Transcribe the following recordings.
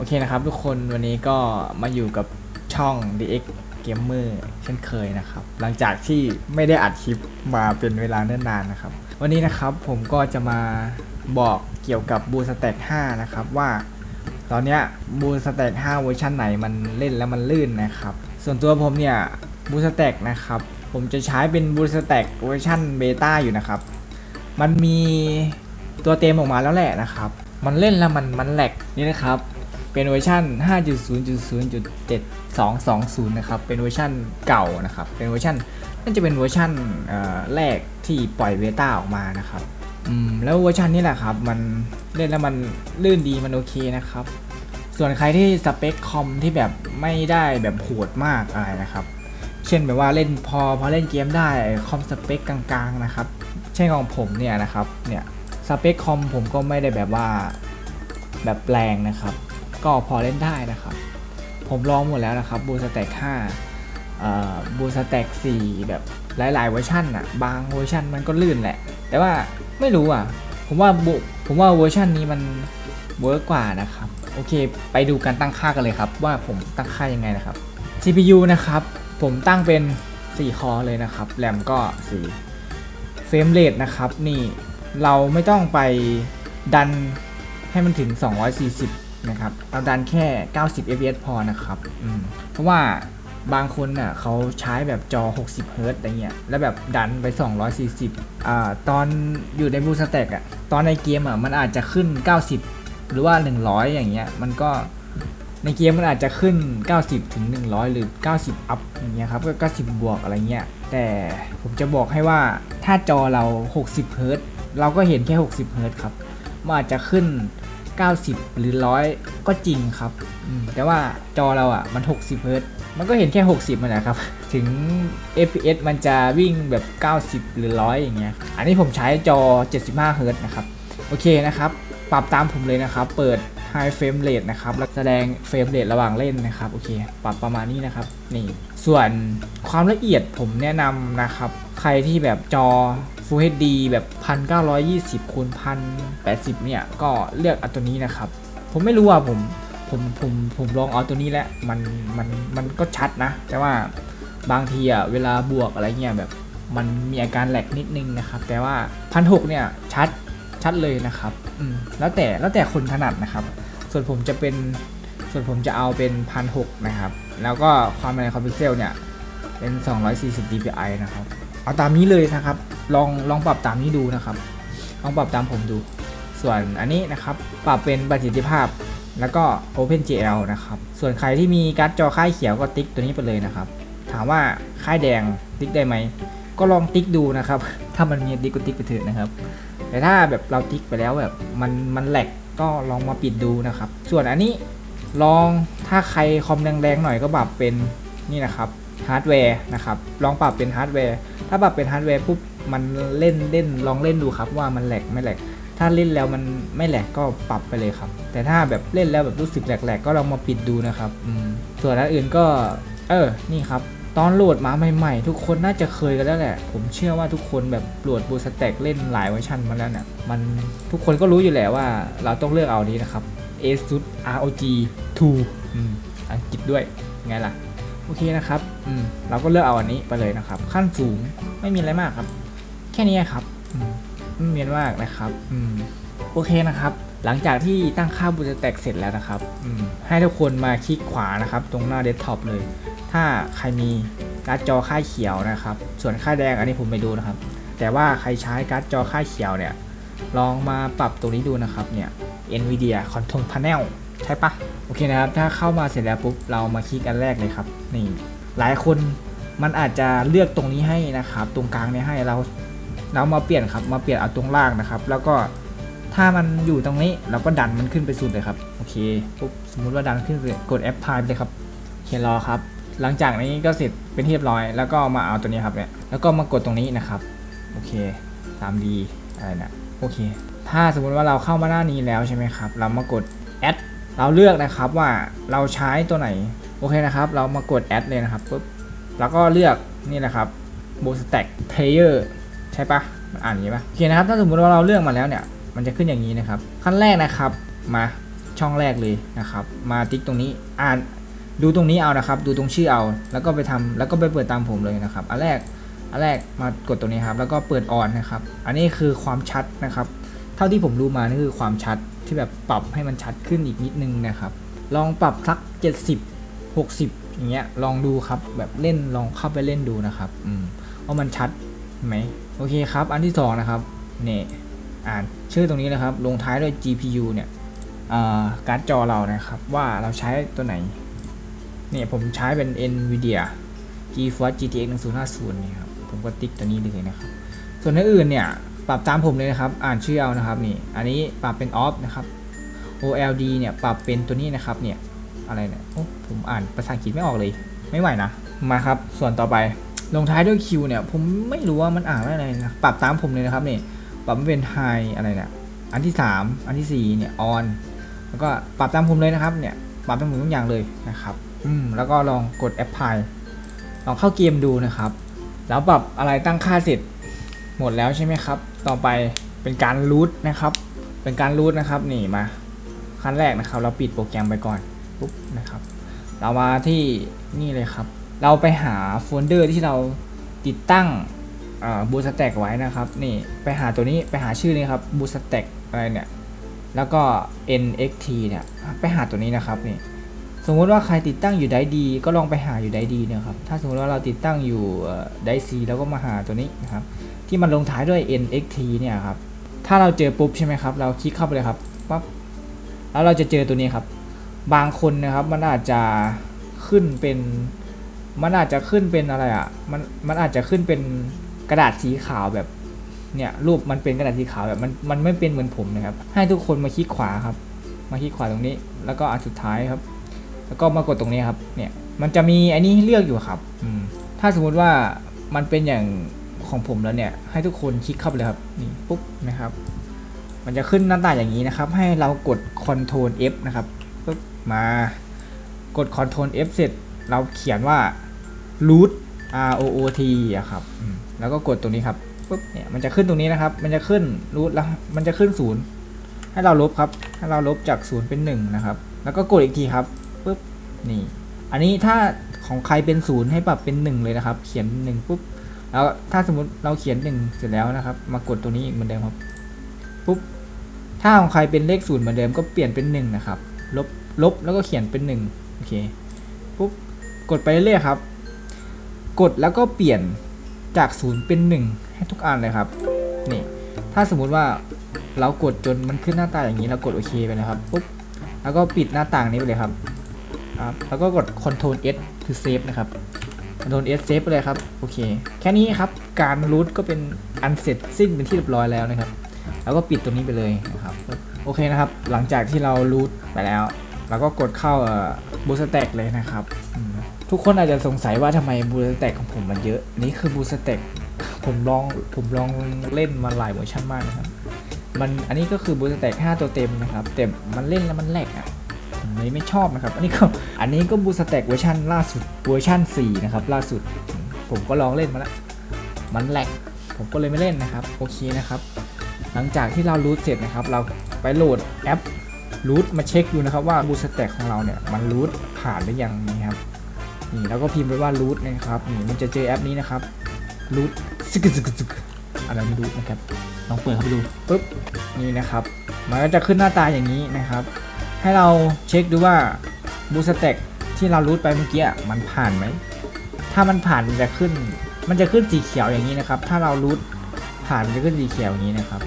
โอเคนะครับทุกคนวันนี้ก็มาอยู่กับช่อง DX Gamer เช่นเคยนะครับ หลังจากที่ไม่ได้อัดคลิปมาเป็นเวลาเนิ่นนานนะครับ วันนี้นะครับผมก็จะมาบอกเกี่ยวกับบูสแต็ก5นะครับว่าตอนเนี้ยบูสแต็ก5เวอร์ชันไหนมันเล่นแล้วมันลื่นนะครับ ส่วนตัวผมเนี่ยบูสแต็กนะครับผมจะใช้เป็นบูสแต็กเวอร์ชันเบต้าอยู่นะครับ มันมีตัวเต็มออกมาแล้วแหละนะครับ มันเล่นแล้วมันมันแหลกนี่นะครับ เป็นเวอร์ชัน5.0.0.7220 นะครับ เป็นเวอร์ชันเก่านะครับ เป็นเวอร์ชันน่าจะเป็นเวอร์ชันแรกที่ปล่อยเบต้าออกมานะครับอืมแล้วเวอร์ชันนี้แหละครับ มันเล่นแล้วมันลื่นดีมันโอเคนะครับ ส่วนใครที่สเปคคอมที่แบบไม่ได้แบบโหดมากอะไรนะครับ เช่นแบบว่าเล่นพอพอเล่นเกมได้คอมสเปคกลางๆนะครับ เช่นของผมเนี่ยนะครับ เนี่ยสเปคคอมผมก็ไม่ได้แบบว่าแบบแรงนะครับ ก็พอเล่นได้นะครับ ผมลองหมดแล้วนะครับบูสแต็ก5บูสแต็ก4แบบหลายๆเวอร์ชันอะบางเวอร์ชันมันก็ลื่นแหละ แต่ว่าไม่รู้อะ ผมว่าบุผมว่าเวอร์ชันนี้มันเวิร์กกว่านะครับ โอเค ไปดูการตั้งค่ากันเลยครับ ว่าผมตั้งค่ายังไงนะครับ CPU นะครับ ผมตั้งเป็น 4 คอเลยนะครับ แรมก็ 4 เฟรมเรทนะครับ นี่เราไม่ต้องไปดันให้มันถึง 240 นะครับเราดันแค่ 90 fps พอนะครับอืมเพราะว่าบางคนน่ะเขาใช้แบบจอ 60เฮิร์ตอะไรเงี้ย แล้วแบบดันไป 240อ่าตอนอยู่ในบูสแต็กอะ ตอนในเกมอะ มันอาจจะขึ้น 90 หรือว่า 100 อย่างเงี้ย มันก็ในเกมมันอาจจะขึ้น 90 ถึง 100 หรือ 90 อัพอย่างเงี้ยครับก็90 บวกอะไรเงี้ย แต่ผมจะบอกให้ว่าถ้าจอเรา 60เฮิร์ตซ์เราก็เห็นแค่ 60เฮิร์ตซ์ครับ มันอาจจะขึ้น 90 หรือ 100 ก็จริงครับแต่ว่าจอเราอะมัน 60 เฮิร์ตมันก็เห็นแค่ 60 มันนะครับ ถึง FPS มันจะวิ่งแบบ 90 หรือ 100 อย่างเงี้ย อันนี้ผมใช้จอ 75 เฮิร์ตนะครับ โอเคนะครับ ปรับตามผมเลยนะครับ เปิด High Frame Rate นะครับ แล้วแสดงเฟรมเรทระหว่างเล่นนะครับ โอเค ปรับประมาณนี้นะครับ นี่ ส่วนความละเอียดผมแนะนำนะครับ ใครที่แบบจอ Full HD แบบ 1920คูณ1080 เนี่ย ก็เลือกเอาตัวนี้นะครับ ผมไม่รู้อะผมผมผมผมลองเอาตัวนี้แล้วมันมันมันก็ชัดนะ แต่ว่าบางทีอะเวลาบวกอะไรเงี้ยแบบมันมีอาการแหลกนิดนึงนะครับ แต่ว่าพันหเนี่ยชัดชัดเลยนะครับอืมแล้วแต่แล้วแต่คนถนัดนะครับ ส่วนผมจะเป็นส่วนผมจะเอาเป็นพันหนะครับ แล้วก็ความในคอมพิวเซลเนี่ยเป็น 240 dpi นะครับ เอาตามนี้เลยนะครับ ลองลองปรับตามนี้ดูนะครับ ลองปรับตามผมดู ส่วนอันนี้นะครับ ปรับเป็นประสิทธิภาพ แล้วก็ OpenGL นะครับ ส่วนใครที่มีการ์ดจอค่ายเขียวก็ติ๊กตัวนี้ไปเลยนะครับ ถามว่าค่ายแดงติ๊กได้ไหม ก็ลองติ๊กดูนะครับ ถ้ามันมีติ๊กก็ติ๊กไปเถอะนะครับ แต่ถ้าแบบเราติ๊กไปแล้วแบบมันมันแหลกก็ลองมาปิดดูนะครับ ส่วนอันนี้ลองถ้าใครคอมแรงๆหน่อยก็ปรับเป็นนี่นะครับฮาร์ดแวร์นะครับ ลองปรับเป็นฮาร์ดแวร์ ถ้าปรับเป็นฮาร์ดแวร์ปุ๊บมันเล่นเล่นลองเล่นดูครับว่ามันแหลกไม่แหลกถ้าเล่นแล้วมันไม่แหลกก็ปรับไปเลยครับ แต่ถ้าแบบเล่นแล้วแบบรู้สึกแหลกๆก็ลองมาปิดดูนะครับส่วนอันอื่นก็ เออนี่ครับตอนโหลดมาใหม่ๆ ทุกคนน่าจะเคยกันแล้วแหละ ผมเชื่อว่าทุกคนแบบโหลดบูสแต็กเล่นหลายเวอร์ชันมาแล้วเนี่ยมันทุกคนก็รู้อยู่แล้วว่า เราต้องเลือกเอานี้นะครับ ASUS ROG 2อังกฤษด้วยไงล่ะ โอเคนะครับ เราก็เลือกเอาอันนี้ไปเลยนะครับ ขั้นสูงไม่มีอะไรมากครับ แค่นี้ครับมไม่มีอะไรมากนะครับอืมโอเคนะครับ หลังจากที่ตั้งค่าบูสแต็กเสร็จแล้วนะครับอืมให้ทุกคนมาคลิกขวานะครับ ตรงหน้าเดสก์ท็อปเลย ถ้าใครมีการ์ดจอค่ายเขียวนะครับ ส่วนค่ายแดงอันนี้ผมไม่ดูนะครับ แต่ว่าใครใช้การ์ดจอค่ายเขียวเนี่ย ลองมาปรับตรงนี้ดูนะครับเนี่ย NVIDIA Control Panel ใช่ปะโอเคนะครับ ถ้าเข้ามาเสร็จแล้วปุ๊บเรามาคลิกอันแรกเลยครับนี่ หลายคนมันอาจจะเลือกตรงนี้ให้นะครับ ตรงกลางนี่ยให้เราเรามาเปลี่ยนครับมาเปลี่ยนเอาตรงล่างนะครับ แล้วก็ถ้ามันอยู่ตรงนี้เราก็ดันมันขึ้นไปสุดเลยครับโอเคปุ๊บสมมุติว่าดันขึ้นไปกด F5 ไปเลยครับโอเครอครับ หลังจากนี้ก็เสร็จเป็นที่เรียบร้อย แล้วก็มาเอาตัวนี้ครับเนี่ยแล้วก็มากดตรงนี้นะครับโอเค 3D อะไรนะโอเค ถ้าสมมุติว่าเราเข้ามาหน้านี้แล้วใช่ไหมครับ เรามากด add เราเลือกนะครับว่าเราใช้ตัวไหน โอเคนะครับ เรามากด add เลยนะครับปุ๊บแล้วก็เลือกนี่นะครับ b o o Stack Player ใช่ปะมันอ่านอย่างนี้ปะโอเคนะครับ ถ้าสมมติว่าเราเลือกมาแล้วเนี่ย มันจะขึ้นอย่างนี้นะครับ ขั้นแรกนะครับมาช่องแรกเลยนะครับ มาติ๊กตรงนี้อ่านดูตรงนี้เอานะครับ ดูตรงชื่อเอา แล้วก็ไปทำแล้วก็ไปเปิดตามผมเลยนะครับ อันแรก อันแรกมากดตรงนี้ครับ แล้วก็เปิดออนนะครับ อันนี้คือความชัดนะครับ เท่าที่ผมรู้มานี่คือความชัดที่แบบปรับให้มันชัดขึ้นอีกนิดนึงนะครับ ลองปรับสัก 70 60อย่างเงี้ยลองดูครับแบบเล่นลองเข้าไปเล่นดูนะครับอืมว่ามันชัดไหมโอเคครับ อันที่สองนะครับเนี่ยอ่านชื่อตรงนี้นะครับ ลงท้ายด้วย GPU เนี่ยการ์ดจอเรานะครับ ว่าเราใช้ตัวไหนเนี่ยผมใช้เป็น NVIDIA GeForce GTX 1050เนี่ยครับผมก็ติ๊กตัวนี้เลยนะครับ ส่วนอื่นเนี่ยปรับตามผมเลยนะครับ อ่านชื่อเอานะครับนี่ อันนี้ปรับเป็น off นะครับ OLD เนี่ยปรับเป็นตัวนี้นะครับเนี่ย อะไรเนี่ยผมอ่านภาษาอังกฤษไม่ออกเลย ไม่ไหวนะ มาครับ ส่วนต่อไป ลงท้ายด้วย Q เนี่ย ผมไม่รู้ว่ามันอ่านว่าอะไรนะ ปรับตามผมเลยนะครับนี่ปรับเป็น high อะไรเนี่ยอันที่ 3 อันทีสี่4 เนี่ย on แล้วก็ปรับตามผมเลยนะครับ เนี่ย ปรับตามผมทุกอย่างเลยนะครับ อืม แล้วก็ลองกด apply ลองเข้าเกมดูนะครับ แล้วปรับอะไรตั้งค่าเสร็จหมดแล้วใช่ไหมครับ ต่อไปเป็นการรูทนะครับ เป็นการรูทนะครับ นี่มา ขั้นแรกนะครับ เราปิดโปรแกรมไปก่อน ปุ๊บนะครับ เรามาที่นี่เลยครับ เราไปหาโฟลเดอร์ที่เราติดตั้งบูสแต็กไว้นะครับ นี่ไปหาตัวนี้ไปหาชื่อนี้ครับบูสแต็กอะไรเนี่ย แล้วก็ nxt เนี่ย ไปหาตัวนี้นะครับนี่ สมมติว่าใครติดตั้งอยู่ไดดี ก็ลองไปหาอยู่ไดดีเนี่ยครับ ถ้าสมมติว่าเราติดตั้งอยู่ไดซีแล้วก็มาหาตัวนี้นะครับ ที่มันลงท้ายด้วย nxt เนี่ยครับ ถ้าเราเจอปุ๊บใช่ไหมครับ เราคลิกเข้าไปเลยครับปั๊บ แล้วเราจะเจอตัวนี้ครับ บางคนนะครับมันอาจจะขึ้นเป็น มันอาจจะขึ้นเป็นอะไรอะมันมันอาจจะขึ้นเป็นกระดาษสีขาวแบบเนี่ยรูปมันเป็นกระดาษสีขาวแบบมันมันไม่เป็นเหมือนผมนะครับ ให้ทุกคนมาคลิกขวาครับ มาคลิกขวาตรงนี้ แล้วก็อันสุดท้ายครับ แล้วก็มากดตรงนี้ครับ เนี่ยมันจะมีอันนี้เลือกอยู่ครับอืมถ้าสมมุติว่ามันเป็นอย่างของผมแล้วเนี่ย ให้ทุกคนคลิกเข้าไปเลยครับนี่ปุ๊บนะครับ มันจะขึ้นหน้าตาอย่างนี้นะครับ ให้เรากด Ctrl F นะครับปุ๊บ มากด Ctrl F เสร็จเราเขียนว่า root R O O T อะครับ แล้วก็กดตรงนี้ครับปุ๊บเนี่ยมันจะขึ้นตรงนี้นะครับ มันจะขึ้น root แล้วมันจะขึ้นศูนย์ให้เราลบครับ ให้เราลบจากศูนย์เป็นหนึ่งนะครับ แล้วก็กดอีกทีครับปุ๊บนี่อันนี้ถ้าของใครเป็นศูนย์ให้ปรับเป็นหนึ่งเลยนะครับ เขียนหนึ่งปุ๊บแล้วถ้าสมมติเราเขียนหนึ่งเสร็จแล้วนะครับ มากดตัวนี้อีกเหมือนเดิมครับปุ๊บถ้าของใครเป็นเลขศูนย์เหมือนเดิมก็เปลี่ยนเป็นหนึ่งนะครับ ลบ ลบแล้วก็เขียนเป็นหนึ่งโอเคปุ๊บกดไปเรื่อยๆครับ กดแล้วก็เปลี่ยนจากศูนย์เป็นหนึ่งให้ทุกอันเลยครับนี่ถ้าสมมุติว่าเรากดจนมันขึ้นหน้าตาอย่างนี้เรากดโอเคไปนะครับปุ๊บแล้วก็ปิดหน้าต่างนี้ไปเลยครับครับแล้วก็กด Ctrl S คือเซฟนะครับ Ctrl S เซฟไปเลยครับโอเคแค่นี้ครับการรูทก็เป็นอันเสร็จสิ้นเป็นที่เรียบร้อยแล้วนะครับ แล้วก็ปิดตัวนี้ไปเลยนะครับโอเคนะครับ หลังจากที่เรารูทไปแล้ว เราก็กดเข้าบูสแต็กเลยนะครับ ทุกคนอาจจะสงสัยว่าทำไมบูสแต็กของผมมันเยอะ นี่คือบูสแต็กผมลองผมลองเล่นมาหลายเวอร์ชันมากนะครับ มันอันนี้ก็คือบูสแต็ก5ตัวเต็มนะครับ แต่มันเล่นแล้วมันแหลกอะผมเลยไม่ชอบนะครับ อันนี้ก็อันนี้ก็บูสแต็กเวอร์ชันล่าสุดเวอร์ชัน4นะครับล่าสุดผมก็ลองเล่นมาแล้วมันแหลกผมก็เลยไม่เล่นนะครับโอเคนะครับ หลังจากที่เรารูทเสร็จนะครับ เราไปโหลดแอป รูทมาเช็คดูนะครับว่าบูสแต็กของเราเนี่ยมันรูทผ่านหรือยังนะครับนี่แล้วก็พิมพ์ไปว่ารูทนะครับนี่มันจะเจอแอปนี้นะครับรูทซึกซึกซึกอะไรไม่รู้นะครับลองเปิดเข้าไปดูปุ๊บนี่นะครับมันก็จะขึ้นหน้าตาอย่างนี้นะครับ ให้เราเช็คดูว่าบูสแต็กที่เรารูทไปเมื่อกี้มันผ่านไหมถ้ามันผ่านมันจะขึ้น มันจะขึ้นสีเขียวอย่างนี้นะครับ ถ้าเรารูทผ่านมันจะขึ้นสีเขียวอย่างนี้นะครับ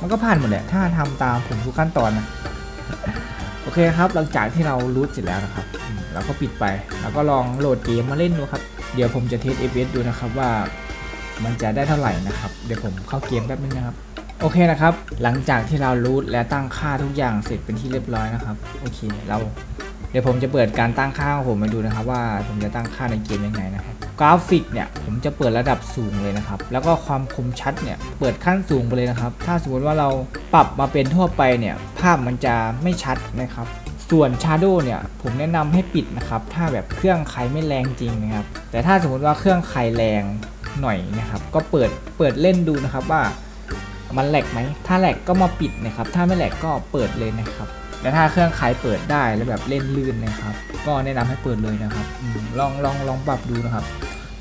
มันก็ผ่านหมดแหละถ้าทำตามผมทุกขั้นตอนนะ โอเคครับหลังจากที่เรารูทเสร็จแล้วนะครับเราก็ปิดไป แล้วก็ลองโหลดเกมมาเล่นดูครับ เดี๋ยวผมจะเทส FPS ดูนะครับว่ามันจะได้เท่าไหร่นะครับ เดี๋ยวผมเข้าเกมแป๊บนึงนะครับ โอเคนะครับ หลังจากที่เรารูทและตั้งค่าทุกอย่างเสร็จเป็นที่เรียบร้อยนะครับ โอเค เรา เดี๋ยวผมจะเปิดการตั้งค่าของผมมาดูนะครับ ว่าผมจะตั้งค่าในเกมยังไงนะครับ กราฟิกเนี่ยผมจะเปิดระดับสูงเลยนะครับ แล้วก็ความคมชัดเนี่ยเปิดขั้นสูงไปเลยนะครับ ถ้าสมมติว่าเราปรับมาเป็นทั่วไปเนี่ยภาพมันจะไม่ชัดนะครับ ส่วน Shadow เนี่ยผมแนะนำให้ปิดนะครับ ถ้าแบบเครื่องใครไม่แรงจริงนะครับ แต่ถ้าสมมติว่าเครื่องใครแรงหน่อยนะครับ ก็เปิดเปิดเล่นดูนะครับว่ามันแหลกไหม ถ้าแหลกก็มาปิดนะครับ ถ้าไม่แหลกก็เปิดเลยนะครับ แต่ถ้าเครื่องใครเปิดได้แล้วแบบเล่นลื่นนะครับ ก็แนะนำให้เปิดเลยนะครับอลองลองลองปรับดูนะครับ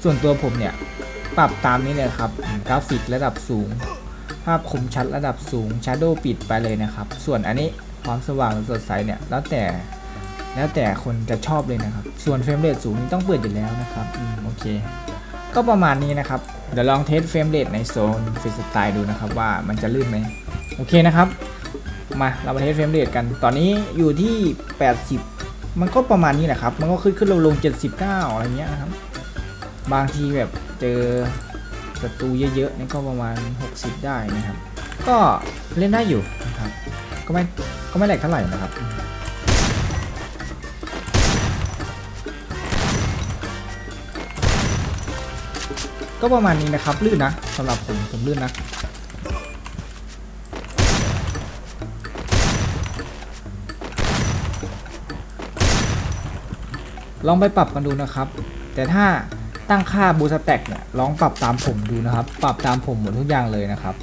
ส่วนตัวผมเนี่ยปรับตามนี้เลยครับกราฟิกระดับสูง ภาพคมชัดระดับสูง Shadow ปิดไปเลยนะครับ ส่วนอันนี้ความสว่างสดใสเนี่ยแล้วแต่แล้วแต่คนจะชอบเลยนะครับ ส่วนเฟรมเรทสูงนี่ต้องเปิดอยู่แล้วนะครับอืมโอเค ก็ประมาณนี้นะครับ เดี๋ยวลองเทสเฟรมเรทในโซนฟรีสไตล์ดูนะครับว่ามันจะลื่นไหมโอเคนะครับ มาเรามาเทสเฟรมเรทกัน ตอนนี้อยู่ที่ 80 มันก็ประมาณนี้แหละครับ มันก็ขึ้นขึ้นลงลง79 อะไรเงี้ยนะครับ บางทีแบบเจอศัตรูเยอะๆนี่ก็ประมาณ 60 ได้นะครับ ก็เล่นได้อยู่นะครับก็ไม่ก็ไม่แหลกเท่าไหร่นะครับก็ประมาณนี้นะครับลื่นนะสำหรับผมผมลื่นนะลองไปปรับกันดูนะครับ แต่ถ้า ตั้งค่าบูสแต็กเนี่ยลองปรับตามผมดูนะครับ ปรับตามผมหมดทุกอย่างเลยนะครับ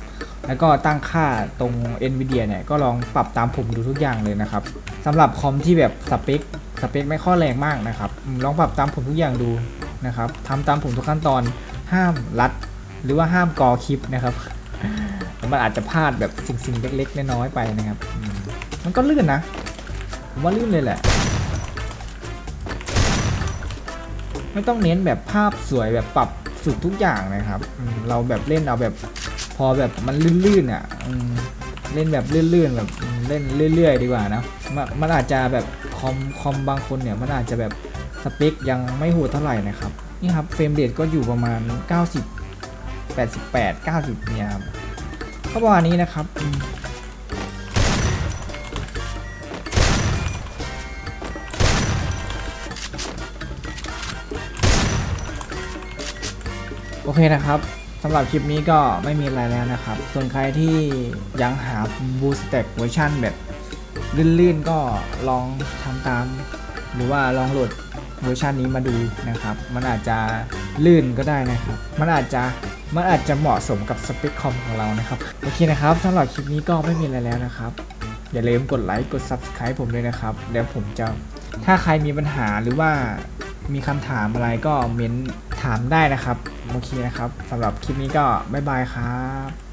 แล้วก็ตั้งค่าตรง NVIDIA เนี่ยก็ลองปรับตามผมดูทุกอย่างเลยนะครับสำหรับคอมที่แบบสเปคสเปคไม่ค่อยแรงมากนะครับลองปรับตามผมทุกอย่างดูนะครับทำตามผมทุกขั้นตอนห้ามรัด หรือว่าห้ามกอคลิปนะครับมันอาจจะพลาดแบบสิ่งๆเล็กๆน้อยๆไปนะครับมมันก็ลื่นนะผมว่าลื่นเลยแหละ ไม่ต้องเน้นแบบภาพสวยแบบปรับสุดทุกอย่างนะครับอืมเราแบบเล่นเอาแบบพอแบบมันลื่นๆอะอืมเล่นแบบลื่นๆแบบอืมเล่นเรื่อย ๆ ดีกว่านะมันมันอาจจะแบบคอมคอมบางคนเนี่ยมันอาจจะแบบสเปคยังไม่โหดเท่าไหร่นะครับนี่ครับเฟรมเรทก็อยู่ประมาณ 90 88 90เนี่ยครับก็ประมาณนี้นะครับ โอเคนะครับสำหรับคลิปนี้ก็ไม่มีอะไรแล้วนะครับ ส่วนใครที่ยังหา Boost Stack เวอร์ชันแบบลื่นๆก็ลองทำตาม หรือว่าลองโหลดเวอร์ชันนี้มาดูนะครับ มันอาจจะลื่นก็ได้นะครับ มันอาจจะมันอาจจะเหมาะสมกับสเปคคอมของเรานะครับ โอเคนะครับสำหรับคลิปนี้ก็ไม่มีอะไรแล้วนะครับ อย่าลืมกดไลค์กด Subscribe ผมด้วยนะครับเดี๋ยวผมจะถ้าใครมีปัญหาหรือว่ามีคำถามอะไรก็เม้นถามได้นะครับ โอเคนะครับสำหรับคลิปนี้ก็บ๊ายบายครับ